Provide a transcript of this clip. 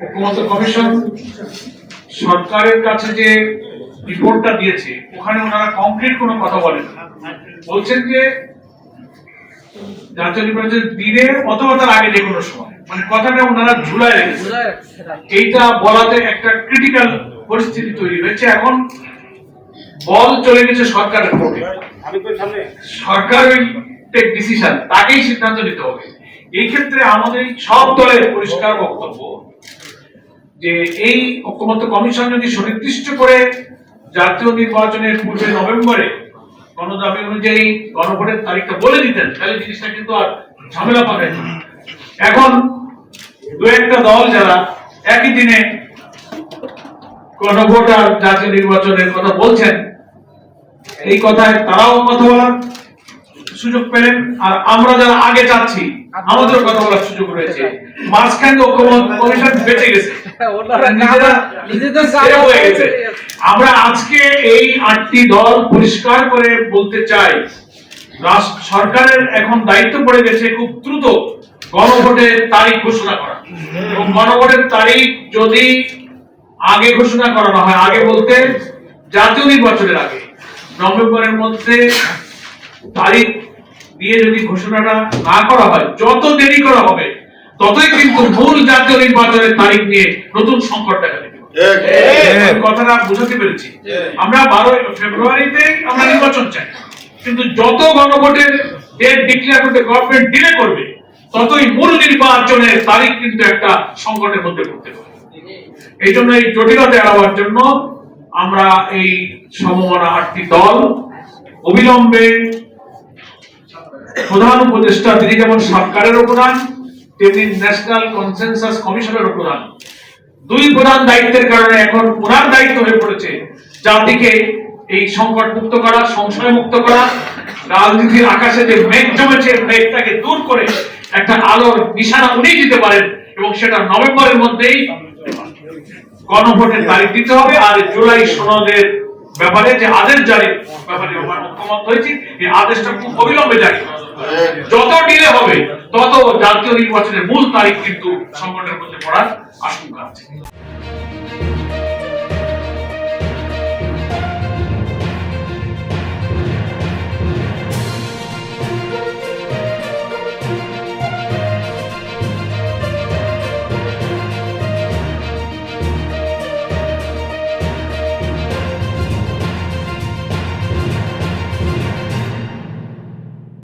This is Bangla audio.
ঐক্যমত্য কমিশন সরকারের কাছে যে রিপোর্টটা দিয়েছে ওখানে ওনারা কংক্রিট কোনো কথা বলেন বলছেন যে জাতীয় দিনে অথবা তার আগে যে কোনো সময় মানে কথাটা ওনারা রেখেছে এইটা বলাতে একটা ক্রিটিক্যাল পরিস্থিতি তৈরি হয়েছে। এখন বল চলে গেছে সরকারের কোর্টে সরকার টেক ডিসিশন তাকেই সিদ্ধান্ত নিতে হবে। এই ক্ষেত্রে আমাদের সব দলের পরিষ্কার বক্তব্য যে এই ঐক্যমত্য কমিশন যদি সুনির্দিষ্ট করে জাতীয় নির্বাচনের পূর্বে নভেম্বরে গণদাবি অনুযায়ী গণভোটের তারিখটা বলে দিতেন, তাহলে জিনিসটা কিন্তু আর ঝামেলা পাবে এখন দু একটা দল যারা একই দিনে গণভোট আর জাতীয় নির্বাচনের কথা বলছেন, এই কথায় তারাও কথা বলার। সুযোগ পেলেন আর আমরা যারা আগে যাচ্ছি আমাদেরও কথা বলার সুযোগ রয়েছে। মাঝখানে ঐক্যমত কমিশন বেঁচে হয়ে গেছে। আমরা আজকে এই আটটি দল পরিষ্কার করে বলতে চাই সরকারের এখন দায়িত্ব পড়ে গেছে খুব দ্রুত গণভোটের তারিখ ঘোষণা করা। এবং গণভোটের তারিখ যদি আগে ঘোষণা করানো হয় আগে বলতে জাতীয় নির্বাচনের আগে নভেম্বরের মধ্যে তারিখ দিয়ে যদি ঘোষণাটা না করা হয় যত দেরি করা হবে ততই কিন্তু মূল জাতীয় নির্বাচনের তারিখ নিয়ে নতুন সংকট দেখা দেবে। কথাটা বুঝাতে পেরেছি। আমরা বারোই ফেব্রুয়ারিতে আমরা নির্বাচন চাই। কিন্তু যত গণভোটের ডেট ডিক্লেয়ার করতে গভর্নমেন্ট ডিলে করবে ততই মূল নির্বাচনের তারিখ কিন্তু একটা সংকটের মধ্যে পড়তে পারে এই জন্য এই জটিলতা এড়াবার জন্য আমরা এই সমমনা আটটি দল অবিলম্বে প্রধান উপদেষ্টা, তিনি যেমন সরকারের প্রধান তেমনি ন্যাশনাল কনসেনসাস কমিশনের প্রধান দুই প্রধান দায়িত্বের কারণে এখন ওনার দায়িত্ব হয়ে পড়েছে জাতিকে এই সংকট মুক্ত করা, সংশয় মুক্ত করা। রাজনীতির আকাশে যে মেঘ জমেছে, মেঘটাকে দূর করে একটা আলোর নিশানা উনি দিতে পারেন এবং সেটা নভেম্বরের মধ্যেই গণভোটের তারিখ দিতে হবে। আর জুলাই সনদের ব্যাপারে যে আদেশ জারি, ব্যাপারে আমার ঐক্যমত হয়েছে, এই আদেশটা খুব অবিলম্বে জারি। যত ডিলে হবে তত জাতীয় নির্বাচনের মূল তারিখ কিন্তু সংকটের মধ্যে পড়ার আশঙ্কা আছে।